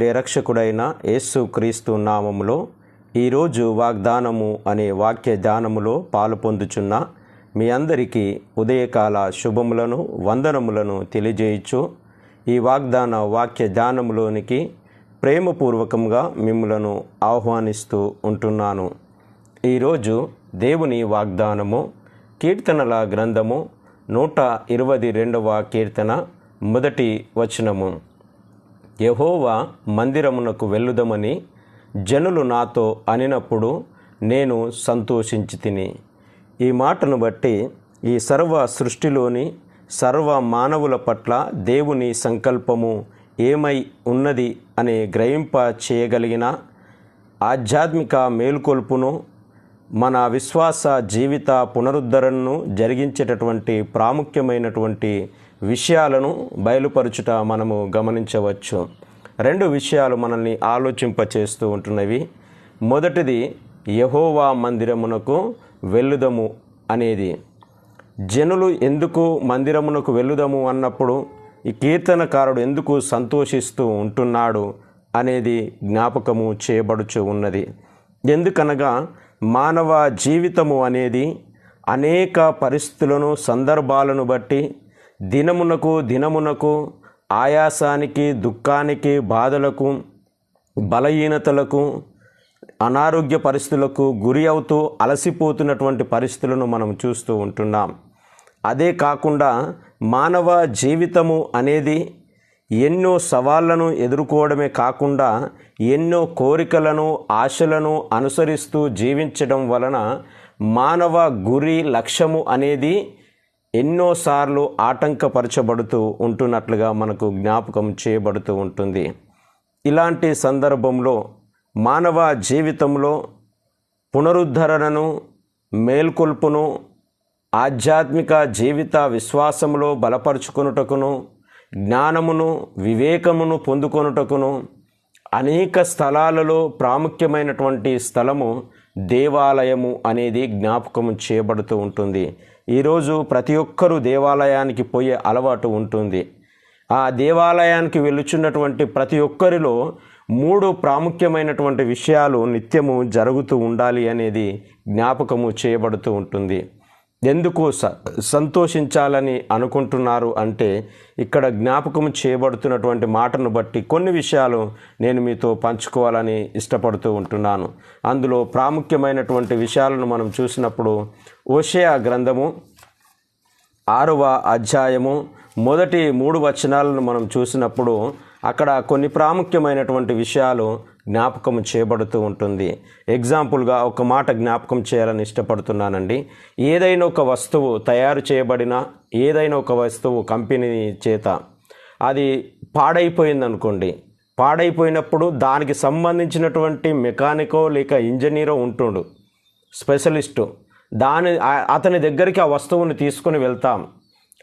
ప్రేరక్షకుడైన యేసు క్రీస్తు నామములో ఈరోజు వాగ్దానము అనే వాక్య ధ్యానములో పాలు పొందుచున్న మీ అందరికీ ఉదయకాల శుభములను వందనములను తెలియజేయచ్చు ఈ వాగ్దాన వాక్య ధ్యానములోనికి ప్రేమపూర్వకంగా మిమ్మలను ఆహ్వానిస్తూ ఉంటున్నాను. ఈరోజు దేవుని వాగ్దానము కీర్తనల గ్రంథము నూట ఇరవై రెండవ కీర్తన మొదటి వచనము. యహోవా మందిరమునకు వెళ్ళుదమని జనులు నాతో అనినప్పుడు నేను సంతోషించి తిని. ఈ మాటను బట్టి ఈ సర్వ సృష్టిలోని సర్వ మానవుల పట్ల దేవుని సంకల్పము ఏమై ఉన్నది అనే గ్రహింప చేయగలిగిన ఆధ్యాత్మిక మేలుకొల్పును మన విశ్వాస జీవిత పునరుద్ధరణను జరిగించేటటువంటి ప్రాముఖ్యమైనటువంటి విషయాలను బయలుపరచుట మనము గమనించవచ్చు. రెండు విషయాలు మనల్ని ఆలోచింపచేస్తూ ఉంటున్నవి. మొదటిది యహోవా మందిరమునకు వెళ్ళుదము అనేది. జనులు ఎందుకు మందిరమునకు వెళ్ళుదము అన్నప్పుడు ఈ కీర్తనకారుడు ఎందుకు సంతోషిస్తూ ఉంటున్నాడు అనేది జ్ఞాపకము చేయబడుచు ఉన్నది. ఎందుకనగా మానవ జీవితము అనేది అనేక పరిస్థితులను సందర్భాలను బట్టి దినమునకు దినమునకు ఆయాసానికి దుఃఖానికి బాధలకు బలహీనతలకు అనారోగ్య పరిస్థితులకు గురి అవుతూ అలసిపోతున్నటువంటి పరిస్థితులను మనం చూస్తూ ఉంటున్నాం. అదే కాకుండా మానవ జీవితము అనేది ఎన్నో సవాళ్ళను ఎదుర్కోవడమే కాకుండా ఎన్నో కోరికలను ఆశలను అనుసరిస్తూ జీవించడం వలన మానవ గురి లక్ష్యము అనేది ఎన్నోసార్లు ఆటంకపరచబడుతూ ఉంటున్నట్లుగా మనకు జ్ఞాపకం చేయబడుతూ ఉంటుంది. ఇలాంటి సందర్భంలో మానవ జీవితంలో పునరుద్ధరణను మేల్కొల్పును ఆధ్యాత్మిక జీవిత విశ్వాసములో బలపరుచుకొనుటకును జ్ఞానమును వివేకమును పొందుకొనుటకును అనేక స్థలాలలో ప్రాముఖ్యమైనటువంటి స్థలము దేవాలయము అనేది జ్ఞాపకము చేయబడుతూ ఉంటుంది. ఈరోజు ప్రతి ఒక్కరూ దేవాలయానికి పోయే అలవాటు ఉంటుంది. ఆ దేవాలయానికి వెలుచున్నటువంటి ప్రతి ఒక్కరిలో మూడు ప్రాముఖ్యమైనటువంటి విషయాలు నిత్యము జరుగుతూ ఉండాలి అనేది జ్ఞాపకము చేయబడుతూ ఉంటుంది. ఎందుకు స సంతోషించాలని అనుకుంటున్నారు అంటే ఇక్కడ జ్ఞాపకం చేయబడుతున్నటువంటి మాటను బట్టి కొన్ని విషయాలు నేను మీతో పంచుకోవాలని ఇష్టపడుతూ ఉంటున్నాను. అందులో ప్రాముఖ్యమైనటువంటి విషయాలను మనం చూసినప్పుడు ఓషయా గ్రంథము ఆరవ అధ్యాయము మొదటి మూడు వచనాలను మనం చూసినప్పుడు అక్కడ కొన్ని ప్రాముఖ్యమైనటువంటి విషయాలు జ్ఞాపకం చేయబడుతూ ఉంటుంది. ఎగ్జాంపుల్గా ఒక మాట జ్ఞాపకం చేయాలని ఇష్టపడుతున్నానండి. ఏదైనా ఒక వస్తువు తయారు చేయబడిన ఏదైనా ఒక వస్తువు కంపెనీ చేత అది పాడైపోయింది అనుకోండి పాడైపోయినప్పుడు దానికి సంబంధించినటువంటి మెకానికో లేక ఇంజనీరో ఉంటుండు. స్పెషలిస్టు దాని అతని దగ్గరికి ఆ వస్తువుని తీసుకొని వెళ్తాం.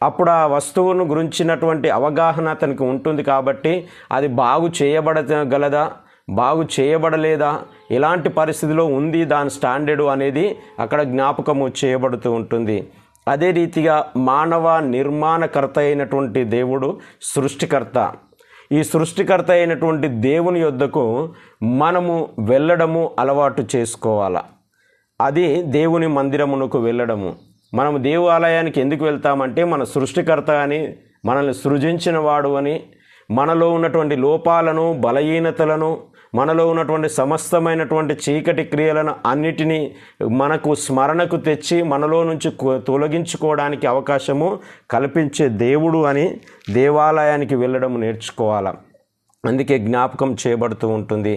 అప్పుడు ఆ వస్తువును గురించినటువంటి అవగాహన అతనికి ఉంటుంది కాబట్టి అది బాగు చేయబడగలదా? బాగు చేయబడలేదా? ఎలాంటి పరిస్థితిలో ఉంది దాని స్టాండర్డు అనేది అక్కడ జ్ఞాపకము చేయబడుతూ ఉంటుంది. అదే రీతిగా మానవ నిర్మాణకర్త అయినటువంటి దేవుడు సృష్టికర్త. ఈ సృష్టికర్త అయినటువంటి దేవుని యొద్దకు మనము వెళ్ళడము అలవాటు చేసుకోవాలా? అది దేవుని మందిరమునకు వెళ్ళడము. మనం దేవాలయానికి ఎందుకు వెళ్తామంటే మన సృష్టికర్త అని మనల్ని సృజించిన వాడు అని మనలో ఉన్నటువంటి లోపాలను బలహీనతలను మనలో ఉన్నటువంటి సమస్తమైనటువంటి చీకటి క్రియలను అన్నిటినీ మనకు స్మరణకు తెచ్చి మనలో నుంచి తొలగించుకోవడానికి అవకాశము కల్పించే దేవుడు అని దేవాలయానికి వెళ్ళడం నేర్చుకోవాలి? అందుకే జ్ఞాపకం చేయబడుతూ ఉంటుంది.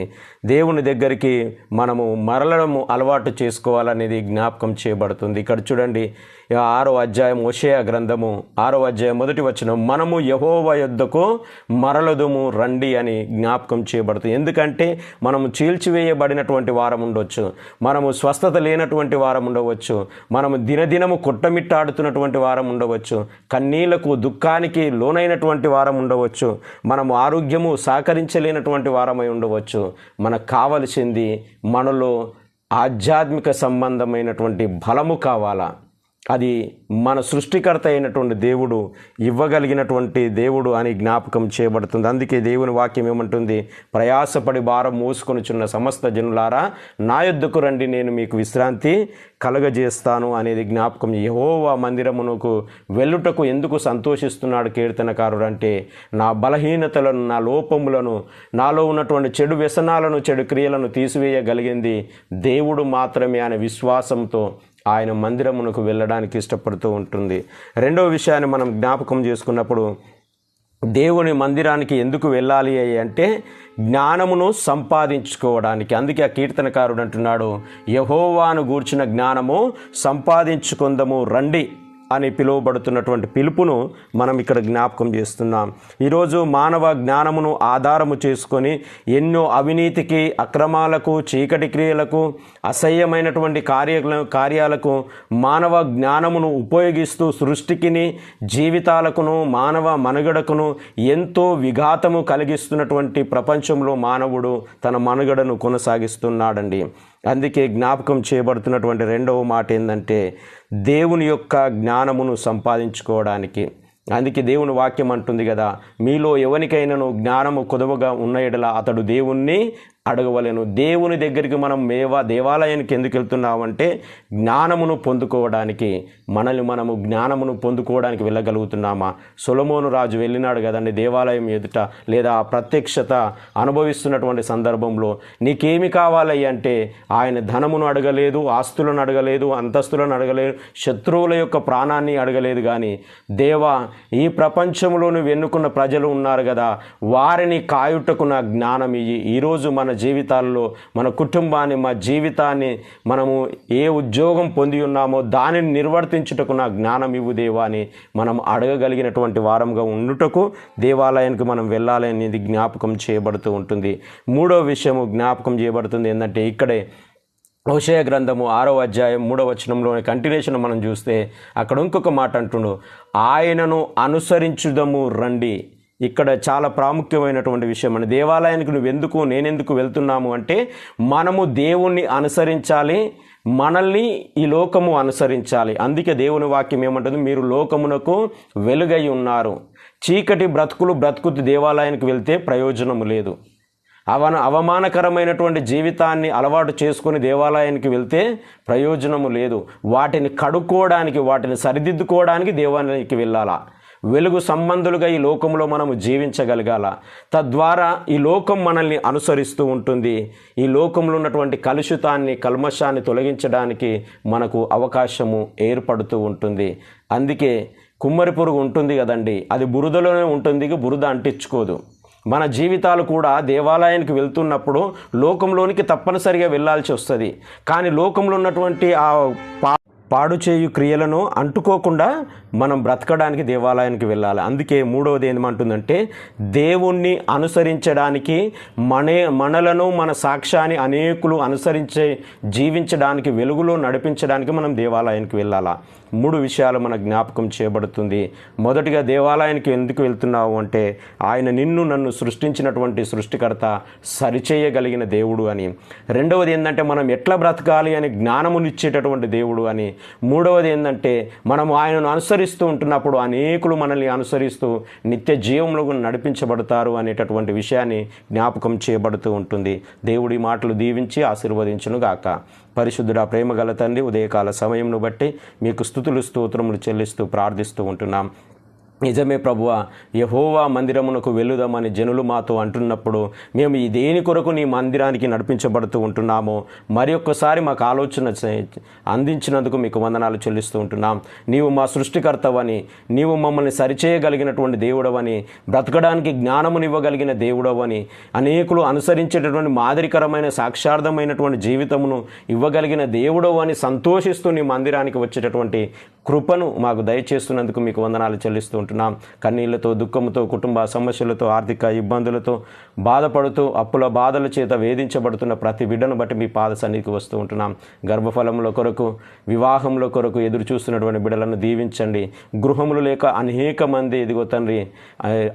దేవుని దగ్గరికి మనము మరలడము అలవాటు చేసుకోవాలనేది జ్ఞాపకం చేయబడుతుంది. ఇక్కడ చూడండి ఆరో అధ్యాయం ఒషయ గ్రంథము ఆరో అధ్యాయం మొదటి వచ్చిన మనము యహోవ యొద్దకు మరలదుము రండి అని జ్ఞాపకం చేయబడుతుంది. ఎందుకంటే మనము చీల్చివేయబడినటువంటి వారం ఉండవచ్చు మనము స్వస్థత లేనటువంటి వారం ఉండవచ్చు మనము దినదినము కొట్టమిట్టాడుతున్నటువంటి వారం ఉండవచ్చు కన్నీళ్ళకు దుఃఖానికి లోనైనటువంటి వారం ఉండవచ్చు మనము ఆరోగ్యము సహకరించలేనటువంటి వారమై ఉండవచ్చు. మనకు కావలసింది మనలో ఆధ్యాత్మిక సంబంధమైనటువంటి బలము కావాలా? అది మన సృష్టికర్త అయినటువంటి దేవుడు ఇవ్వగలిగినటువంటి దేవుడు అని జ్ఞాపకం చేయబడుతుంది. అందుకే దేవుని వాక్యం ఏమంటుంది? ప్రయాసపడి భారం మోసుకొనుచున్న సమస్త జనులారా నా యొద్దకు రండి నేను మీకు విశ్రాంతి కలగజేస్తాను అనేది జ్ఞాపకం. యహోవా మందిరమునకు వెళ్ళుటకు ఎందుకు సంతోషిస్తున్నాడు కీర్తనకారుడు అంటే నా బలహీనతలను నా లోపములను నాలో ఉన్నటువంటి చెడు వ్యసనాలను చెడు క్రియలను తీసివేయగలిగింది దేవుడు మాత్రమే అనే విశ్వాసంతో ఆయన మందిరమునకు వెళ్ళడానికి ఇష్టపడుతూ ఉంటుంది. రెండవ విషయాన్ని మనం జ్ఞాపకం చేసుకున్నప్పుడు దేవుని మందిరానికి ఎందుకు వెళ్ళాలి అంటే జ్ఞానమును సంపాదించుకోవడానికి. అందుకే ఆ కీర్తనకారుడు అంటున్నాడు యహోవాను గూర్చిన జ్ఞానము సంపాదించుకుందము రండి. అని పిలువబడుతున్నటువంటి పిలుపును మనం ఇక్కడ జ్ఞాపకం చేస్తున్నాం. ఈరోజు మానవ జ్ఞానమును ఆధారము చేసుకొని ఎన్నో అవినీతికి అక్రమాలకు చీకటి క్రియలకు అసహ్యమైనటువంటి కార్య కార్యాలకు మానవ జ్ఞానమును ఉపయోగిస్తూ సృష్టికిని జీవితాలకును మానవ మనుగడకును ఎంతో విఘాతము కలిగిస్తున్నటువంటి ప్రపంచంలో మానవుడు తన మనుగడను కొనసాగిస్తున్నాడండి. అందుకే జ్ఞాపకం చేయబడుతున్నటువంటి రెండవ మాట ఏంటంటే దేవుని యొక్క జ్ఞానమును సంపాదించుకోవడానికి. అందుకే దేవుని వాక్యం అంటుంది కదా మీలో ఎవరికైనాను జ్ఞానము కొదవగా ఉన్న ఎడల అతడు దేవుణ్ణి అడగవలేను. దేవుని దగ్గరికి మనం మేవా దేవాలయానికి ఎందుకు వెళ్తున్నామంటే జ్ఞానమును పొందుకోవడానికి మనల్ని మనము జ్ఞానమును పొందుకోవడానికి వెళ్ళగలుగుతున్నామా? సొలమోను రాజు వెళ్ళినాడు కదండి దేవాలయం ఎదుట లేదా ఆ ప్రత్యక్షత అనుభవిస్తున్నటువంటి సందర్భంలో నీకేమి కావాలి అంటే ఆయన ధనమును అడగలేదు ఆస్తులను అడగలేదు అంతస్తులను అడగలేదు శత్రువుల యొక్క ప్రాణాన్ని అడగలేదు కానీ దేవా ఈ ప్రపంచంలోను వెన్నుకున్న ప్రజలు ఉన్నారు కదా వారిని కాయుటకు నా జ్ఞానం ఇయ్యి ఈరోజు మన మన జీవితాల్లో మన కుటుంబాన్ని మా జీవితాన్ని మనము ఏ ఉద్యోగం పొంది ఉన్నామో దానిని నిర్వర్తించుటకు నా జ్ఞానం ఇవ్వు దేవా అని మనం అడగగలిగినటువంటి వారంగా ఉండుటకు దేవాలయానికి మనం వెళ్ళాలి అనేది జ్ఞాపకం చేయబడుతూ ఉంటుంది. మూడో విషయము జ్ఞాపకం చేయబడుతుంది ఏంటంటే ఇక్కడే హోషయ గ్రంథము ఆరో అధ్యాయం మూడో వచనంలోని కంటిన్యూషన్ మనం చూస్తే అక్కడ ఇంకొక మాట అంటుండు ఆయనను అనుసరించుదము రండి. ఇక్కడ చాలా ప్రాముఖ్యమైనటువంటి విషయం అండి. దేవాలయానికి నువ్వు ఎందుకు నేనెందుకు వెళ్తున్నాము అంటే మనము దేవుణ్ణి అనుసరించాలి మనల్ని ఈ లోకము అనుసరించాలి. అందుకే దేవుని వాక్యం ఏమంటుంది? మీరు లోకమునకు వెలుగై ఉన్నారు. చీకటి బ్రతుకులు బ్రతుకుతూ దేవాలయానికి వెళ్తే ప్రయోజనము లేదు. అవన అవమానకరమైనటువంటి జీవితాన్ని అలవాటు చేసుకుని దేవాలయానికి వెళ్తే ప్రయోజనము లేదు. వాటిని కడుక్కోవడానికి వాటిని సరిదిద్దుకోవడానికి దేవాలయానికి వెళ్ళాలా? వెలుగు సంబంధులుగా ఈ లోకంలో మనము జీవించగలగాల. తద్వారా ఈ లోకం మనల్ని అనుసరిస్తూ ఉంటుంది. ఈ లోకంలో ఉన్నటువంటి కలుషితాన్ని కల్మషాన్ని తొలగించడానికి మనకు అవకాశము ఏర్పడుతూ ఉంటుంది. అందుకే కుమ్మరి పురుగు ఉంటుంది కదండి. అది బురదలోనే ఉంటుంది బురద అంటించుకోదు. మన జీవితాలు కూడా దేవాలయానికి వెళ్తున్నప్పుడు లోకంలోనికి తప్పనిసరిగా వెళ్ళాల్సి వస్తుంది. కానీ లోకంలో ఉన్నటువంటి ఆ పా పాడు చేయు క్రియలను అంటుకోకుండా మనం బ్రతకడానికి దేవాలయానికి వెళ్ళాలి. అందుకే మూడవది ఏమంటుందంటే దేవుణ్ణి అనుసరించడానికి మనే మనలను మన సాక్ష్యాన్ని అనేకులు అనుసరించే జీవించడానికి వెలుగులో నడిపించడానికి మనం దేవాలయానికి వెళ్ళాలా? మూడు విషయాలు మన జ్ఞాపకం చేయబడుతుంది. మొదటిగా దేవాలయానికి ఎందుకు వెళ్తున్నావు అంటే ఆయన నిన్ను నన్ను సృష్టించినటువంటి సృష్టికర్త సరిచేయగలిగిన దేవుడు అని. రెండవది ఏంటంటే మనం ఎట్లా బ్రతకాలి అని జ్ఞానమునిచ్చేటటువంటి దేవుడు అని. మూడవది ఏంటంటే మనము ఆయనను అనుసరిస్తూ ఉంటున్నప్పుడు అనేకులు మనల్ని అనుసరిస్తూ నిత్య జీవంలో నడిపించబడతారు అనేటటువంటి విషయాన్ని జ్ఞాపకం చేయబడుతూ ఉంటుంది. దేవుడి మాటలు దీవించి ఆశీర్వదించునుగాక. పరిశుద్ధుడా ప్రేమగల తండ్రి ఉదయకాల సమయంను బట్టి మీకు స్థుతులు స్తోత్రములు చెల్లిస్తూ ప్రార్థిస్తూ ఉంటున్నాం. నిజమే ప్రభువ యహోవా మందిరమునకు వెళ్ళుదామని జనులు మాతో అంటున్నప్పుడు మేము ఈ దేని కొరకు నీ మందిరానికి నడిపించబడుతూ ఉంటున్నామో మరి ఒక్కసారి మాకు ఆలోచన అందించినందుకు మీకు వందనాలు చెల్లిస్తూ ఉంటున్నాం. నీవు మా సృష్టికర్తవని నీవు మమ్మల్ని సరిచేయగలిగినటువంటి దేవుడవని బ్రతకడానికి జ్ఞానమునివ్వగలిగిన దేవుడవని అనేకులు అనుసరించేటటువంటి మాదిరికరమైన సాక్షార్థమైనటువంటి జీవితమును ఇవ్వగలిగిన దేవుడవని సంతోషిస్తూ నీ మందిరానికి వచ్చేటటువంటి కృపను మాకు దయచేస్తున్నందుకు మీకు వందనాలు చెల్లిస్తూ ఉంటున్నాం. కన్నీళ్ళతో దుఃఖంతో కుటుంబ సమస్యలతో ఆర్థిక ఇబ్బందులతో బాధపడుతూ అప్పుల బాధల చేత వేధించబడుతున్న ప్రతి బిడ్డను బట్టి మీ పాద సన్నిధికి వస్తూ ఉంటున్నాం. గర్భఫలముల కొరకు వివాహంలో కొరకు ఎదురు చూస్తున్నటువంటి బిడ్డలను దీవించండి. గృహములు లేక అనేక మంది ఇదిగో తండ్రి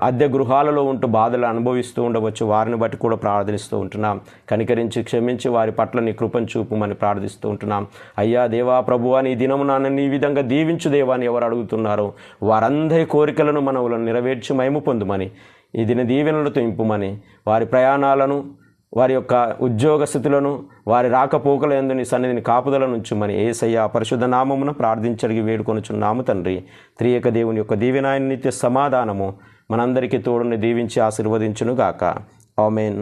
అద్దె గృహాలలో ఉంటూ బాధలు అనుభవిస్తూ ఉండవచ్చు. వారిని బట్టి కూడా ప్రార్థిస్తూ ఉంటున్నాం. కనికరించి క్షమించి వారి పట్ల నీ కృపను చూపుమని ప్రార్థిస్తూ ఉంటున్నాం. అయ్యా దేవా ప్రభువా నీ దినము నాన్న ఈ విధంగా దీవించు దేవా ఎవరు అడుగుతున్నారో? వారందరి కోరికలను మనవులను నెరవేర్చి మయము పొందుమని ఈ దిన దీవెనలతో ఇంపుమని వారి ప్రయాణాలను వారి యొక్క ఉద్యోగ స్థితులను వారి రాకపోకల ఎందు నీ సన్నిధిని కాపుదల నుంచుమని ఏసయ్య పరిశుద్ధ నామమున ప్రార్థించడిగి వేడుకొనుచున్నాము తండ్రి. త్రియక దేవుని యొక్క దీవెనాయన నిత్య సమాధానము మనందరికీ తోడుని దీవించి ఆశీర్వదించునుగాక. ఆమెన్.